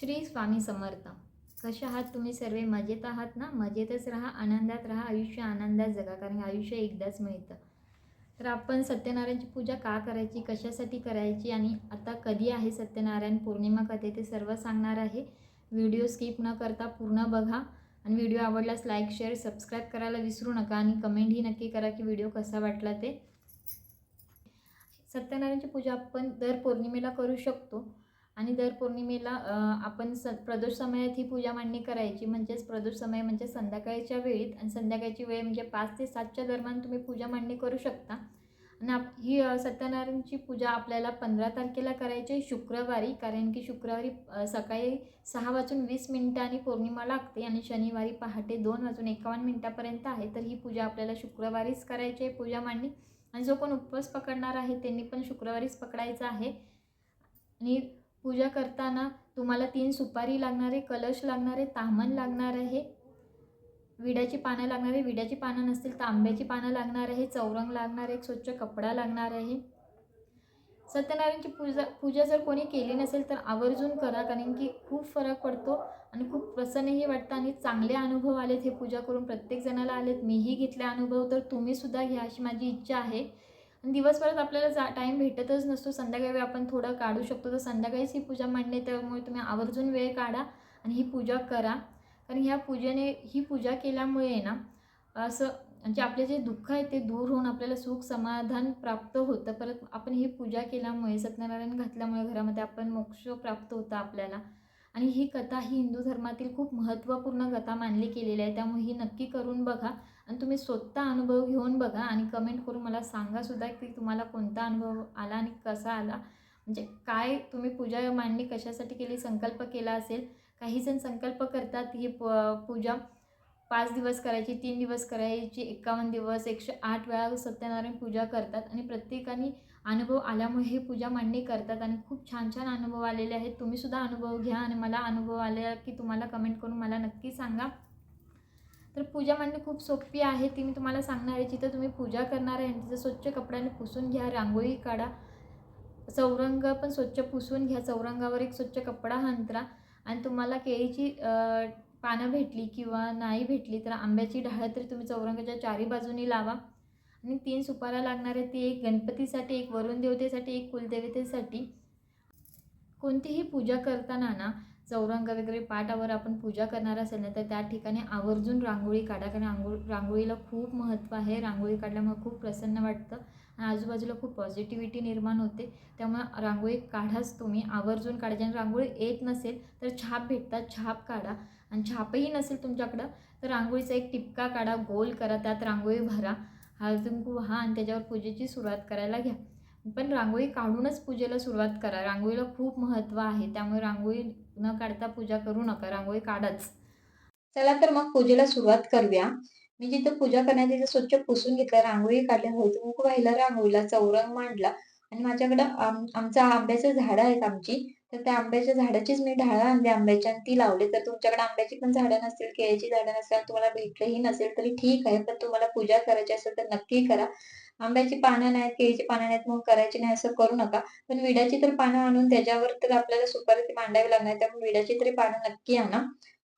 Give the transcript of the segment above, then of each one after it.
श्री स्वामी समर्थ. कसे आहात तुम्ही सर्व? मजेत आहात ना? मजेतच राहा आनंदात राहा आयुष्य आनंदात जगा कारण आयुष्य एकदाच मिळतं. तर आपण सत्यनारायणची पूजा का करायची कशासाठी करायची आणि आता कधी आहे सत्यनारायण? पौर्णिमा कधी ते सर्व सांगणार आहे. व्हिडिओ स्किप न करता पूर्ण बघा. आणि व्हिडिओ आवडल्यास लाईक शेअर सबस्क्राईब करायला विसरू नका आणि कमेंटही नक्की करा की व्हिडिओ कसा वाटला ते. सत्यनारायणची पूजा आपण दर पौर्णिमेला करू शकतो. आणि दर पौर्णिमेला आपण स प्रदोष समयात ही पूजा मांडणी करायची. म्हणजेच प्रदोष समय म्हणजे संध्याकाळच्या वेळीत आणि संध्याकाळची वेळ म्हणजे पाच ते सातच्या दरम्यान तुम्ही पूजा मांडणी करू शकता. आणि आप ही सत्यनारायणची पूजा आपल्याला पंधरा तारखेला करायची आहे शुक्रवारी. कारण की शुक्रवारी सकाळी सहा वाजून वीस मिनिटांनी पौर्णिमा लागते आणि शनिवारी पहाटे दोन वाजून एकावन्न मिनिटापर्यंत आहे. तर ही पूजा आपल्याला शुक्रवारीच करायची आहे पूजा मांडणी. आणि जो कोण उपवास पकडणार आहे त्यांनी पण शुक्रवारीच पकडायचा आहे. आणि पूजा करताना तुम्हाला तीन सुपारी लागणार आहे कलश लागणार आहे तामण लागणार आहे. विड्याची पानं लागणार आहे. विड्याची पानं नसतील तर आंब्याची पानं लागणार आहे. चौरंग लागणार आहे. एक स्वच्छ कपडा लागणार आहे. सत्यनारायणची पूजा पूजा जर कोणी केली नसेल तर आवर्जून करा कारण की खूप फरक पडतो आणि खूप प्रसन्नही वाटतं आणि चांगले अनुभव आलेत हे पूजा करून. प्रत्येक जणाला आलेत. मीही घेतले अनुभव तर तुम्हीसुद्धा घ्या अशी माझी इच्छा आहे. आणि दिवसभरात आपल्याला जा टाईम भेटतच नसतो. संध्याकाळी आपण थोडं काढू शकतो. तर संध्याकाळीच ही पूजा मांडणे त्यामुळे तुम्ही आवर्जून वेळ काढा आणि ही पूजा करा. कारण ह्या पूजेने ही पूजा केल्यामुळे ना असं म्हणजे आपले जे दुःख आहे ते दूर होऊन आपल्याला सुख समाधान प्राप्त होतं. परत आपण ही पूजा केल्यामुळे सत्यनारायण घातल्यामुळे घरामध्ये आपण मोक्ष प्राप्त होतं आपल्याला. आणि ही कथा ही हिंदू धर्मातील खूप महत्त्वपूर्ण कथा मानली गेलेली आहे. त्यामुळे ही नक्की करून बघा. आणि तुम्ही स्वतः अनुभव घेऊन बघा आणि कमेंट करून मला सांगा सुद्धा की तुम्हाला कोणता अनुभव आला आणि कसा आला. म्हणजे काय तुम्ही पूजा मांडणी कशासाठी केली संकल्प केला असेल. काही जण संकल्प करतात ही प पूजा पाच दिवस करायची तीन दिवस करायची एकावन्न दिवस एकशे आठ वेळा सत्यनारायण पूजा करतात आणि प्रत्येकाने अनुभव आल्यामुळे ही पूजा मांडणी करतात आणि खूप छान छान अनुभव आलेले आहेत. तुम्हीसुद्धा अनुभव घ्या आणि मला अनुभव आले की तुम्हाला कमेंट करून मला नक्की सांगा. तर पूजा मांडणी खूप सोपी आहे ती मी तुम्हाला सांगणार आहे. जिथं तुम्ही पूजा करणार आहे तिथं स्वच्छ कपड्याने पुसून घ्या रांगोळी काढा चौरंग पण स्वच्छ पुसून घ्या चौरंगावर एक स्वच्छ कपडा हंतरा आणि तुम्हाला केळीची पानं भेटली किंवा नाही भेटली तर आंब्याची ढाळं तरी तुम्ही चौरंगाच्या चारी बाजूनी लावा. आणि तीन सुपाऱ्या लागणार आहे ती एक गणपतीसाठी एक वरुण देवतेसाठी एक कुलदेवतेसाठी. कोणतीही पूजा करताना ना चौरंग वगैरे पाटावर आपण पूजा करणार असेल ना तर त्या ठिकाणी आवर्जून रांगोळी काढा. कारण रांगोळी रांगोळीला खूप महत्त्व आहे. रांगोळी काढल्यामुळे खूप प्रसन्न वाटतं आणि आजूबाजूला खूप पॉझिटिव्हिटी निर्माण होते. त्यामुळे रांगोळी काढाच तुम्ही. आवर्जून काढायची आणि रांगोळी येत नसेल तर छाप भेटतात. छाप काढा. आणि छापही नसेल तुमच्याकडं तर रांगोळीचा एक टिपका काढा. गोल करा. त्यात रांगोळी भरा. हळदी कुंकू व्हा आणि त्याच्यावर पूजेची सुरुवात करायला घ्या. पण रांगोळी काढूनच पूजेला सुरुवात करा. रांगोळीला खूप महत्त्व आहे. त्यामुळे रांगोळी न काढता पूजा करू नका रांगोळी काढाच. चला तर मग पूजेला सुरुवात करूया. मी जिथं पूजा करण्यात तिथे स्वच्छ पुसून घेतलं रांगोळी काढल्या होती व्हायला रांगोळीला चौरंग मांडला. आणि माझ्याकडं आम आमचं आंब्याचं झाडं आहेत आमची. तर त्या आंब्याच्या झाडाचीच मी ढाळं आणली आंब्याच्या आणि ती लावली. तर तुमच्याकडे आंब्याची पण झाडं नसतील केळीची झाडं नसतील तुम्हाला भेटलंही नसेल तरी ठीक आहे. पण तुम्हाला पूजा करायची असेल तर नक्की करा. आंब्याची पानं नाहीत केळीची पानं नाहीत मग करायची नाही असं करू नका. पण विड्याची तर पानं आणून त्याच्यावर तर आपल्याला सुपारी मांडावी लागणार त्यामुळे विड्याची तरी पानं नक्की आणा.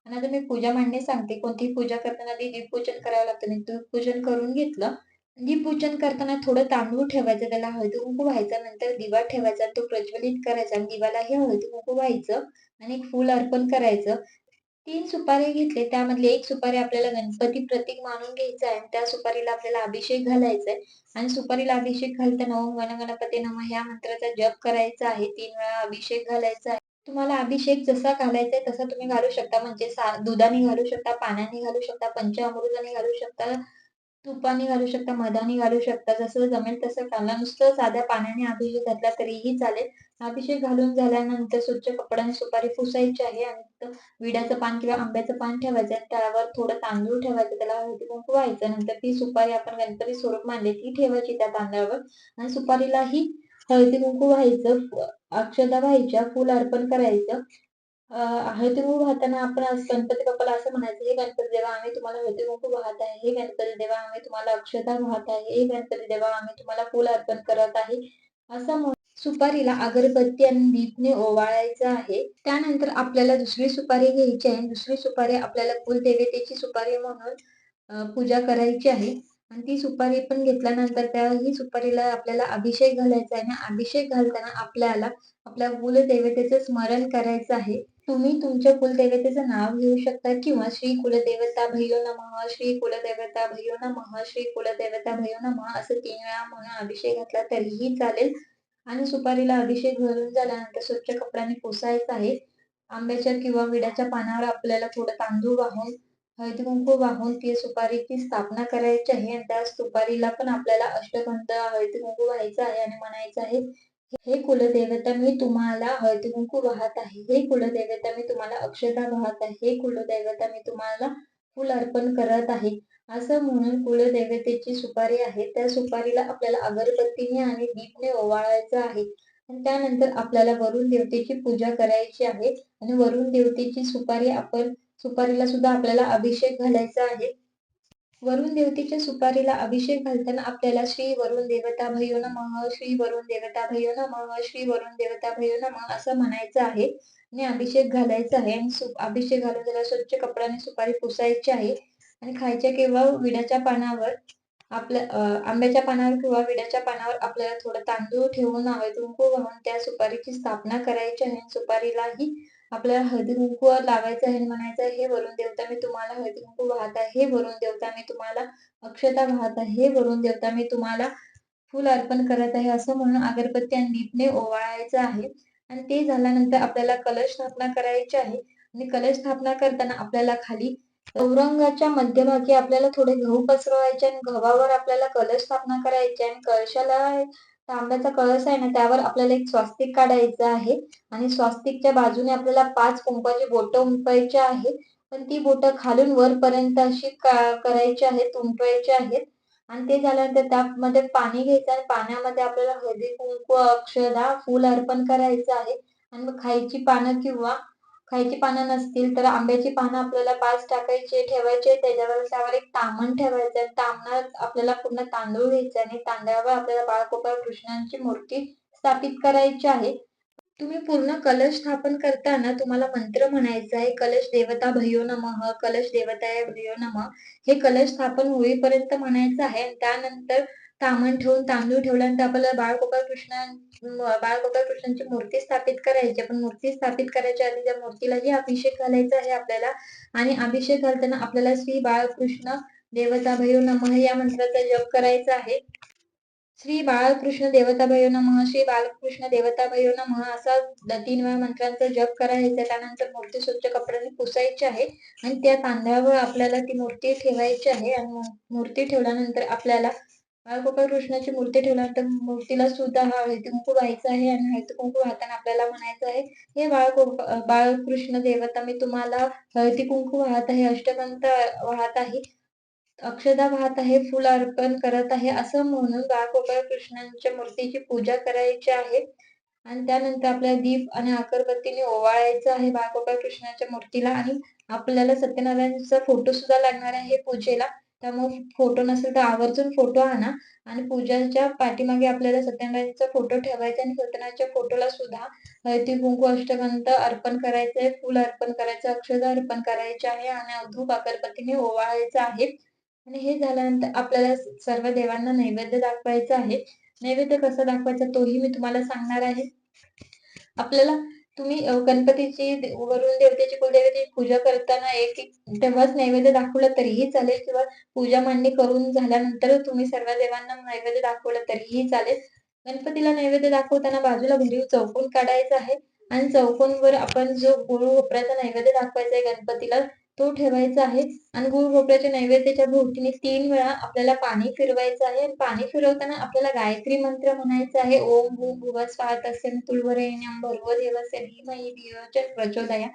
आणि आता मी पूजा मांडणी सांगते. कोणतीही पूजा करताना आधी दीपपूजन करावं लागतं. मी दीपपूजन करून घेतलं म्हणजे पूजन करताना थोडं तांदूळ ठेवायचं त्याला हळदी कुंकू व्हायचं नंतर दिवा ठेवायचा तो प्रज्वलित करायचा आणि दिवालाही हळदी कुंकू व्हायचं आणि एक फूल अर्पण करायचं. तीन सुपारी घेतले त्यामधले एक सुपारी आपल्याला गणपती प्रतीक मानून घ्यायचं आहे आणि त्या सुपारीला आपल्याला अभिषेक घालायचा आहे. आणि सुपारीला अभिषेक घालताना ओम गण गणपती नम ह्या मंत्राचा जप करायचा आहे. तीन वेळा अभिषेक घालायचा आहे. तुम्हाला अभिषेक जसा घालायचा आहे तसा तुम्ही घालू शकता. म्हणजे दुधाने घालू शकता पाण्याने घालू शकता पंचामृताने घालू शकता. तुपाने घालू शकता मधाने घालू शकता. जसं जमेल तसं घाला नुसतं साध्या पाण्याने अभिषेक घातला तरीही चालेल. अभिषेक घालून झाल्यानंतर स्वच्छ कपड्याने सुपारी पुसायची आहे आणि विड्याचं पान किंवा आंब्याचं पान ठेवायचं आणि त्यावर थोडं तांदूळ ठेवायचं. त्याला हळदी कुंकू व्हायचं. नंतर ती सुपारी आपण गणपती स्वरूप मांडली ती ठेवायची त्या तांदळावर. आणि सुपारीलाही हळदी कुंकू व्हायचं अक्षदा व्हायच्या फुल अर्पण करायचं. अं, हळदी वाहताना आपण आज गणपती बाप्पाला असं म्हणायचं हे गणपती देवा आम्ही तुम्हाला हळदी कुंकू वाहत आहे. हे गणपती देवा आम्ही तुम्हाला अक्षता वाहत आहे. हे गणपती देवा आम्ही तुम्हाला फुल अर्पण करत आहे. असं सुपारीला अगरबत्ती आणि दीपने ओवाळायचं आहे. त्यानंतर आपल्याला दुसरी सुपारी घ्यायची आहे. दुसरी सुपारी आपल्याला कुलदेवतेची सुपारी म्हणून पूजा करायची आहे. आणि ती सुपारी पण घेतल्यानंतर त्या ही सुपारीला आपल्याला अभिषेक घालायचा आहे. आणि अभिषेक घालताना आपल्याला आपल्या कुलदेवतेचं स्मरण करायचं आहे. तुम्ही तुमच्या कुलदेवतेचं नाव घेऊ शकता किंवा श्री कुलदेवता भयो नमः श्री कुलदेवता भयो नमः श्री कुलदेवता भयो नमः असं तीन वेळा म्हणून अभिषेक घातला तरीही चालेल. आणि सुपारीला अभिषेक घालून झाल्यानंतर स्वच्छ कपड्याने पुसायचं आहे. आंब्याच्या किंवा विड्याच्या पानावर आपल्याला थोडं तांदूळ वाहून हळदीकुंकू वाहून ती सुपारीची स्थापना करायची आहे. आणि त्या सुपारीला पण आपल्याला अष्टगंध हळदीकुंकू व्हायचं आहे आणि म्हणायचं आहे हे कुलदेवता मी तुम्हाला हळदीकुंकू वाहत आहे. हे कुलदेवता मी तुम्हाला अक्षता वाहत आहे. हे कुलदेवता मी तुम्हाला फुल अर्पण करत आहे. असं म्हणून कुलदेवतेची सुपारी आहे. त्या सुपारीला आपल्याला अगरबत्तीने आणि दीपने ओवाळायचं आहे. आणि त्यानंतर आपल्याला वरुण देवतेची पूजा करायची आहे. आणि वरुण देवतेची सुपारी आपण सुपारीला सुद्धा आपल्याला अभिषेक घालायचा आहे. वरुण देवतेच्या सुपारीला अभिषेक घालताना आपल्याला श्री वरुण देवता भयो नमः श्री वरुण देवता भयो नमः श्री वरुण देवता भयो नमः असं म्हणायचं आहे. आणि अभिषेक घालायचा आहे आणि अभिषेक घालून त्याला स्वच्छ कपड्याने सुपारी पुसायची आहे. आणि खायच्या किंवा विड्याच्या पानावर आपल्या आंब्याच्या पानावर किंवा विड्याच्या पानावर आपल्याला थोडं तांदूळ ठेवून हळदी कुंकू वाहून त्या सुपारीची स्थापना करायची आहे. सुपारीलाही आपल्याला हळदी कुंकू लावायचं आहे म्हणायचं हे वरुण देवता मी तुम्हाला हळदी कुंकू वाहत आहे. हे वरुण देवता मी तुम्हाला अक्षता वाहत आहे. हे वरुण देवता मी तुम्हाला फुल अर्पण करत आहे. असं म्हणून अगरबत्ती आणि दीपने ओवाळायचं आहे. आणि ते झाल्यानंतर आपल्याला कलश स्थापना करायची आहे. आणि कलश स्थापना करताना आपल्याला खाली औरंगाच्या मध्यभागी आपल्याला थोडे गहू पसरवायचे आणि गव्हावर आपल्याला कलश स्थापना करायची आणि कळशाला तांब्याचा कळस आहे ना त्यावर आपल्याला एक स्वास्तिक काढायचं आहे. आणि स्वास्तिकच्या बाजूने आपल्याला पाच कुंपाची बोटं उमपायची आहेत. पण ती बोटं खालून वरपर्यंत अशी का करायची आहेत उमटवायची आहेत. आणि ते झाल्यानंतर त्यामध्ये पाणी घ्यायचं आणि पाण्यामध्ये आपल्याला हळदी कुंकू अक्षदा फूल अर्पण करायचं आहे. आणि मग खायची पानं किंवा खायची पानं नसतील तर आंब्याची पानं आपल्याला पाच टाकायचे ठेवायचे. त्याच्यावर त्यावर एक तामण ठेवायचं. तामणात आपल्याला पूर्ण तांदूळ घ्यायचा आणि तांदळावर आपल्याला बाळगोपाळ कृष्णांची मूर्ती स्थापित करायची आहे. तुम्ही पूर्ण कलश स्थापन करताना तुम्हाला मंत्र म्हणायचा आहे कलश देवता भयो नमः कलश देवताय भयो नमः. हे कलश स्थापन होईपर्यंत म्हणायचं आहे आणि त्यानंतर तामण ठेवून तांदूळ ठेवल्यानंतर आपल्याला बाळगोपाळ कृष्ण बाळगोपाळ कृष्णांची मूर्ती स्थापित करायची. पण मूर्ती स्थापित करायच्या आधी त्या मूर्तीला जे अभिषेक घालायचा आहे आपल्याला आणि अभिषेक घालताना आपल्याला श्री बाळकृष्ण देवता भैरव नमः या मंत्राचा जप करायचा आहे. श्री बाळकृष्ण देवता भैरव नमः श्री बाळकृष्ण देवता भैरव नमः असा तीन वेळा मंत्रांचा जप करायचा त्यानंतर मूर्ती स्वच्छ कपड्याने पुसायची आहे आणि त्या तांदळावर आपल्याला ती मूर्ती ठेवायची आहे आणि मूर्ती ठेवल्यानंतर आपल्याला बाळगोपाळ कृष्णाची मूर्ती ठेवल्यानंतर मूर्तीला सुद्धा हा हळदी कुंकू व्हायचा आहे आणि हळदी कुंकू वाहताना आपल्याला म्हणायचं आहे हे बाळ बाळकृष्ण देवता मी तुम्हाला हळदी कुंकू वाहत आहे अष्टपंत वाहत आहे अक्षदा वाहत आहे फुल अर्पण करत आहे असं म्हणून बाळगोपाळ कृष्णांच्या मूर्तीची पूजा करायची आहे. आणि त्यानंतर आपल्याला दीप आणि अगरबत्तीने ओवाळायचं आहे बाळगोपाळ कृष्णाच्या मूर्तीला आणि आपल्याला सत्यनारायणचा फोटो सुद्धा लागणार आहे पूजेला. त्यामुळे फोटो नसेल तर आवर्जून फोटो आणा. आणि पूजाच्या पाठीमागे आपल्याला सत्यनारायणचा फोटो ठेवायचा आणि सत्यनारायणच्या फोटोला सुद्धा हळदी कुंकू अष्टगंध अर्पण करायचंय. फुल अर्पण करायचं अक्षदा अर्पण करायचे आहे आणि धूप अगरबत्तीने ओवाळायचं आहे. आणि हे झाल्यानंतर आपल्याला सर्व देवांना नैवेद्य दाखवायचा आहे. नैवेद्य कसा दाखवायचा तोही मी तुम्हाला सांगणार आहे. आपल्याला तुम्ही गणपतीची वरून देवतेची कुलदेवतेची पूजा करताना एक तेव्हाच नैवेद्य दाखवलं तरीही चालेल किंवा पूजा मांडणी करून झाल्यानंतर तुम्ही सर्व देवांना नैवेद्य दाखवलं तरीही चालेल. गणपतीला नैवेद्य दाखवताना बाजूला भरीव चौकोन काढायचा आहे. आणि चौकोनवर आपण जो गुळ भोपळ्याचा नैवेद्य दाखवायचा आहे गणपतीला तो ठेवायचा आहे. आणि गुळ भोपळ्याच्या नैवेद्याच्या भोवतीने तीन वेळा आपल्याला पाणी फिरवायचं आहे. आणि पाणी फिरवताना आपल्याला गायत्री मंत्र म्हणायचा आहे. ओम भूम भुव स्वात तस्य तुळवरेण्यम भरव देवस्य धीमहि प्रचोदया.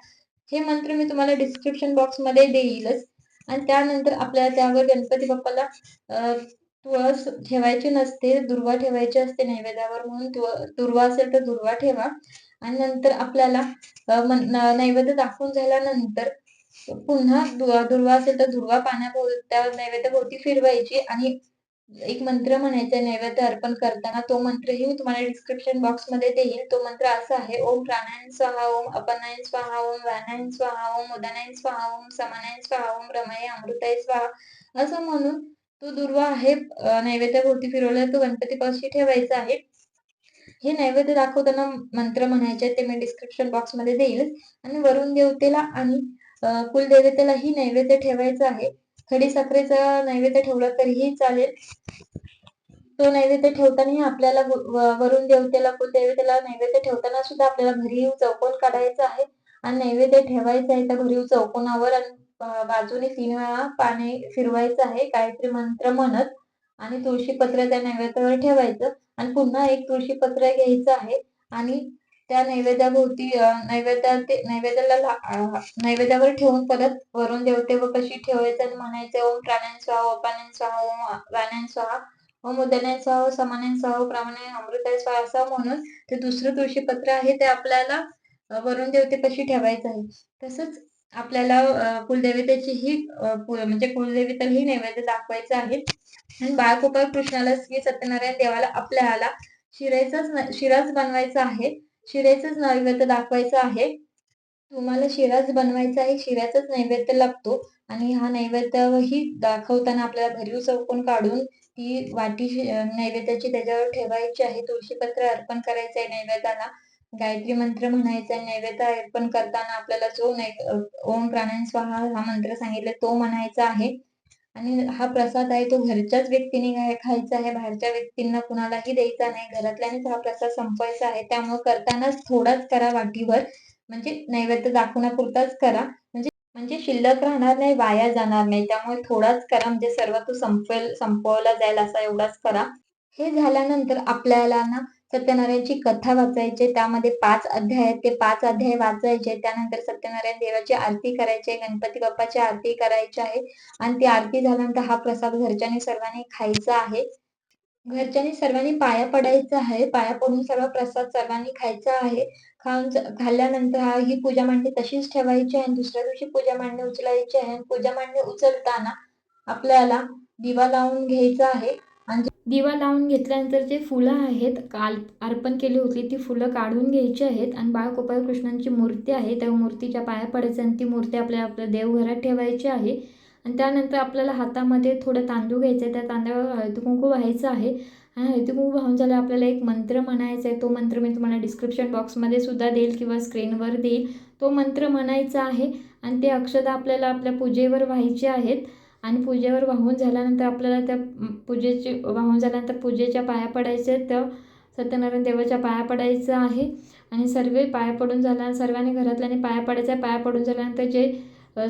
हे मंत्र मी तुम्हाला डिस्क्रिप्शन बॉक्समध्ये देईलच. आणि त्यानंतर आपल्याला त्यावर गणपती बाप्पाला तुळस ठेवायची नसते दुर्वा ठेवायची असते नैवेद्यावर म्हणून दुर्वा असेल तर दुर्वा ठेवा. आणि नंतर आपल्याला नैवेद्य दाखवून झाल्यानंतर पुन्हा दुर्वा असेल तर दुर्वा पाण्याभोवती त्या नैवेद्याभोवती फिरवायची आणि एक मंत्र म्हणायचा नैवेद्य अर्पण करताना. तो मंत्रही मी तुम्हाला डिस्क्रिप्शन बॉक्समध्ये देईल तो मंत्र असा आहे, ओम प्राणायन स्वाहा, ओम अपनायन स्वाहा, ओम व्यानायन स्वाहा, ओम उदानायन स्वाहा, ओम समानायन स्वाहा, ओम रमय अमृताय स्वाहा असं म्हणून तो दुर्वा आहे नैवेद्याभोवती फिरवला तो गणपतीपाशी ठेवायचा आहे. हे नैवेद्य दाखवताना मंत्र म्हणायचे ते मी डिस्क्रिप्शन बॉक्समध्ये देईल आणि वरुण देवतेला आणि कुलदेवतेलाही नैवेद्य ठेवायचा आहे. खडी साखरेचा नैवेद्य ठेवला तरीही चालेल. तो नैवेद्य ठेवतानाही आपल्याला वरुण देवतेला, कुलदेवतेला नैवेद्य ठेवताना सुद्धा आपल्याला भरीव चौकोन काढायचा आहे आणि नैवेद्य ठेवायचा आहे त्या भरीव चौकोनावर आणि बाजूने तीन वेळा पाणी फिरवायचं आहे गायत्री मंत्र म्हणत आणि तुळशी पत्र त्या नैवेद्यावर ठेवायचं आणि पुन्हा एक तुळशी पत्र घ्यायचं आहे आणि त्या नैवेद्याभोवती नैवेद्या ते नैवेद्याला नैवेद्यावर ठेवून परत वरून देवते व कशी ठेवायचं म्हणायचे म्हणायचं ओम प्राण्यां स्वाहा, ओम अपानाय स्वाहा, ओम व्यानाय स्वाहा, ओम उदनाय स्वाहा, समान्यां स्वाहा, अमृताय स्वाहा असं म्हणून ते दुसरं तुळशीपत्र आहे ते आपल्याला वरून देवते कशी ठेवायचं आहे. तसंच आपल्याला कुलदेवतेची ही म्हणजे कु ही नैवेद्य दाखवायचं आहे आणि कृष्णाला श्री सत्यनारायण देवाला आपल्याला शिऱ्याचाच शिराच बनवायचा आहे. शिऱ्याचंच नैवेद्य दाखवायचं आहे. तुम्हाला शिराच बनवायचा आहे. शिऱ्याचाच नैवेद्य लागतो आणि हा नैवेद्यही दाखवताना आपल्याला भरीव चौकोन काढून ती वाटी नैवेद्याची त्याच्यावर ठेवायची आहे. तुळशीपत्र अर्पण करायचं आहे नैवेद्याला. गायत्री मंत्र म्हणायचा आहे. नैवेद्य अर्पण करताना आपल्याला जो नै ओम प्राणायण स्वाहा हा मंत्र सांगितला तो म्हणायचा आहे आणि हा प्रसाद आहे तो घरच्याच व्यक्तीने खायचा आहे. बाहेरच्या व्यक्तींना कुणालाही द्यायचा नाही. घरातल्यानेच हा प्रसाद संपवायचा आहे. त्यामुळे करतानाच थोडाच करा वाटीवर म्हणजे नैवेद्य दाखवण्यापुरताच करा. म्हणजे म्हणजे शिल्लक राहणार नाही, वाया जाणार नाही. त्यामुळे थोडाच करा म्हणजे सर्व तो संपवेल संपवला जाईल असा एवढाच करा. हे झाल्यानंतर आपल्याला ना सत्यनारायणची कथा वाचायचे त्यामध्ये पाच अध्याय आहेत. ते पाच अध्याय वाचायचे. त्यानंतर सत्यनारायण देवाची आरती करायची आहे. गणपती बाप्पाची आरती करायची आहे आणि ती आरती झाल्यानंतर हा प्रसाद घरच्यांनी सर्वांनी खायचा आहे. घरच्यांनी सर्वांनी पाया पडायचं आहे. पाया पडून सर्व प्रसाद सर्वांनी खायचा आहे. खाऊन खाल्ल्यानंतर हा ही पूजा मांडणी तशीच ठेवायची आहे आणि दुसऱ्या दिवशी पूजा मांडणी उचलायची आहे आणि पूजा मांडणी उचलताना आपल्याला दिवा लावून घ्यायचा आहे दिवा लावून घेतल्यानंतर जे फुलं आहेत काल अर्पण केली होती ती फुलं काढून घ्यायची आहेत आणि बाळगोपाळ कृष्णांची मूर्ती आहे. त्या मूर्तीच्या पाया पडायचं आणि ती मूर्ती आपल्या आपल्या देवघरात ठेवायची आहे. आणि त्यानंतर आपल्याला हातामध्ये थोडं तांदूळ घ्यायचं आहे. त्या तांदळावर हळदी कुंकू व्हायचं आहे. आणि हळदी कुंकू वाहून झाल्यावर आपल्याला एक मंत्र म्हणायचा आहे. तो मंत्र मी तुम्हाला डिस्क्रिप्शन बॉक्समध्ये सुद्धा देईल किंवा स्क्रीनवर देईल. तो मंत्र म्हणायचा आहे आणि ते अक्षता आपल्याला आपल्या पूजेवर व्हायचे आहेत. आणि पूजेवर वाहून झाल्यानंतर आपल्याला त्या पूजेची वाहून झाल्यानंतर पूजेच्या पाया पडायचे आहेत. त्या सत्यनारायण देवाच्या पाया पडायचं आहे. आणि सर्व पाया पडून झाल्या सर्वांनी घरातल्याने पाया पडायच्या पाया पडून झाल्यानंतर जे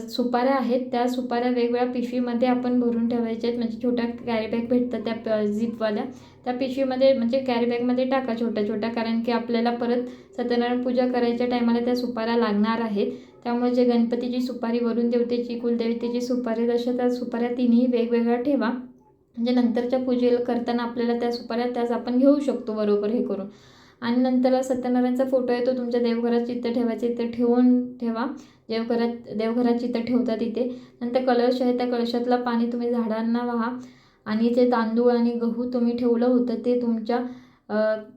सुपाऱ्या आहेत त्या सुपाऱ्या वेगवेगळ्या पिशवीमध्ये आपण भरून ठेवायच्या आहेत. म्हणजे छोट्या कॅरीबॅग भेटतात त्या प झिपवाल्या त्या पिशवीमध्ये म्हणजे कॅरीबॅगमध्ये टाका छोट्या छोट्या. कारण की आपल्याला परत सत्यनारायण पूजा करायच्या टायमाला त्या सुपाऱ्या लागणार आहेत. त्यामुळे जे गणपतीची सुपारी वरुण देवतेची कुलदेवतेची सुपारी तशा त्या सुपाऱ्या तिन्ही वेगवेगळ्या ठेवा. म्हणजे नंतरच्या पूजेला करताना आपल्याला त्या सुपाऱ्या त्याच आपण घेऊ शकतो बरोबर हे करून. आणि नंतर सत्यनारायणचा फोटो आहे तो तुमच्या देवघरात चित्त ठेवायचं इथं ठेवून ठेवा. देवघरात देवघरात चित्त ठेवता तिथे नंतर कलश आहे त्या कलशातला पाणी तुम्ही झाडांना वाहा. आणि जे तांदूळ आणि गहू तुम्ही ठेवलं होतं ते तुमच्या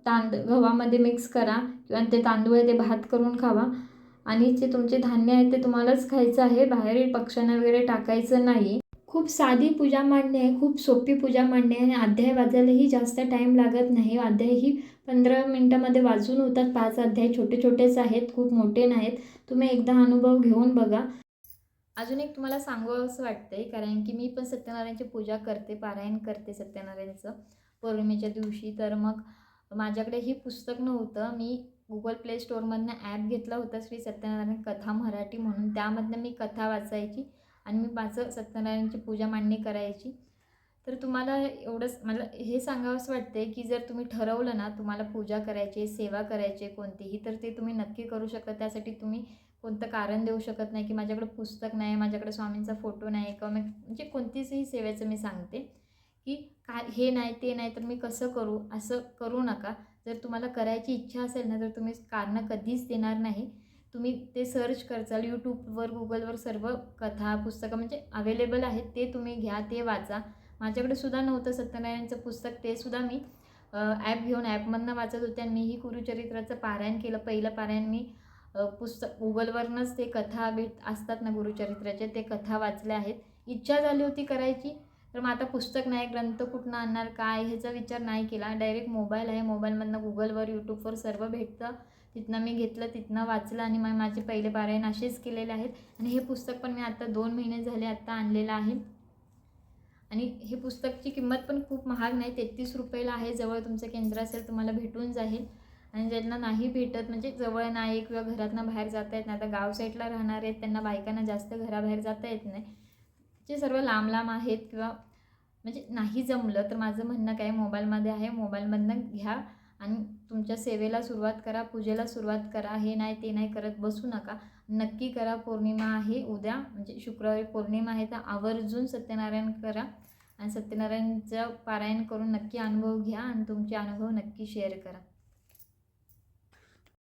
तांद गव्हामध्ये मिक्स करा. किंवा ते तांदूळ आहे ते भात करून खावा. आणि जे तुमचे धान्य आहे ते तुम्हालाच खायचं आहे बाहेर पक्ष्यांना वगैरे टाकायचं नाही. खूप साधी पूजा मांडणी आहे खूप सोपी पूजा मांडणी आहे आणि अध्याय वाचायलाही जास्त टाईम लागत नाही. अध्यायही पंधरा मिनटामध्ये वाचून होतात. पाच अध्याय छोटे छोटेच आहेत खूप मोठे नाहीत. तुम्ही एकदा अनुभव घेऊन बघा. अजून एक तुम्हाला सांगू असं वाटतंय कारण की मी पण सत्यनारायणची पूजा करते पारायण करते सत्यनारायणचं. पौर्णिमेच्या दिवशी तर मग माझ्याकडे हे पुस्तक नव्हतं. मी गुगल प्ले स्टोअरमधनं ॲप घेतला होता श्री सत्यनारायण कथा मराठी म्हणून. त्यामधनं मी कथा वाचायची आणि मी माझं सत्यनारायणची पूजा मांडणी करायची. तर तुम्हाला एवढंच मला हे सांगावंसं वाटते की जर तुम्ही ठरवलं ना तुम्हाला पूजा करायची सेवा करायची आहे कोणतीही तर ते तुम्ही नक्की करू शकता. त्यासाठी तुम्ही कोणतं कारण देऊ शकत नाही की माझ्याकडे पुस्तक नाही माझ्याकडे स्वामींचा फोटो नाही किंवा मी म्हणजे कोणतीचही सेवेचं मी सांगते की काय हे नाही ते नाही तर मी कसं करू? असं करू नका. जर तुम्हाला करायची इच्छा असेल ना तर तुम्ही कारणं कधीच देणार नाही. तुम्ही ते सर्च करचाल यूट्यूबवर गुगलवर सर्व कथा पुस्तकं म्हणजे अवेलेबल आहेत ते तुम्ही घ्या ते वाचा. माझ्याकडे सुद्धा नव्हतं सत्यनारायणचं पुस्तक ते सुद्धा मी ॲप घेऊन ॲपमधनं वाचत होते आणि मीही गुरुचरित्राचं पारायण केलं. पहिलं पारायण मी पुस्तक गुगलवरनंच ते कथा भेट असतात ना गुरुचरित्राचे ते कथा वाचल्या आहेत. इच्छा झाली होती करायची तर मग आता पुस्तक नाही ग्रंथ कुठनं आणणार काय? ह्याचा विचार नाही केला. डायरेक्ट मोबाईल आहे. मोबाईलमधनं गुगलवर यूट्यूबवर सर्व भेटतं. तिथनं मी घेतलं तिथनं वाचलं आणि मग माझे पहिले पारायण असेच केलेले आहेत. आणि हे पुस्तक पण मी आता दोन महिने झाले आत्ता आणलेलं आहे. आणि हे पुस्तकची किंमत पण खूप महाग नाही. तेहतीस रुपयाला आहे. जवळ तुमचं केंद्र असेल तुम्हाला भेटून जाईल. आणि ज्यांना नाही भेटत म्हणजे जवळ नाही किंवा घरातनं बाहेर जाता येत नाही. आता गाव साईडला राहणार आहेत त्यांना बायकांना जास्त घराबाहेर जाता येत नाही. जे सर्व लांब लांब आहेत किंवा म्हणजे नाही जमलं तर माझं म्हणणं काय मोबाईलमध्ये आहे मोबाईलमधनं घ्या आणि तुमच्या सेवेला सुरुवात करा पूजेला सुरुवात करा हे नाही ते नाही करत बसू नका. नक्की करा पौर्णिमा आहे उद्या म्हणजे शुक्रवारी पौर्णिमा आहे तर आवर्जून सत्यनारायण करा आणि सत्यनारायणचं पारायण करून नक्की अनुभव घ्या आणि तुमचे अनुभव नक्की शेअर करा.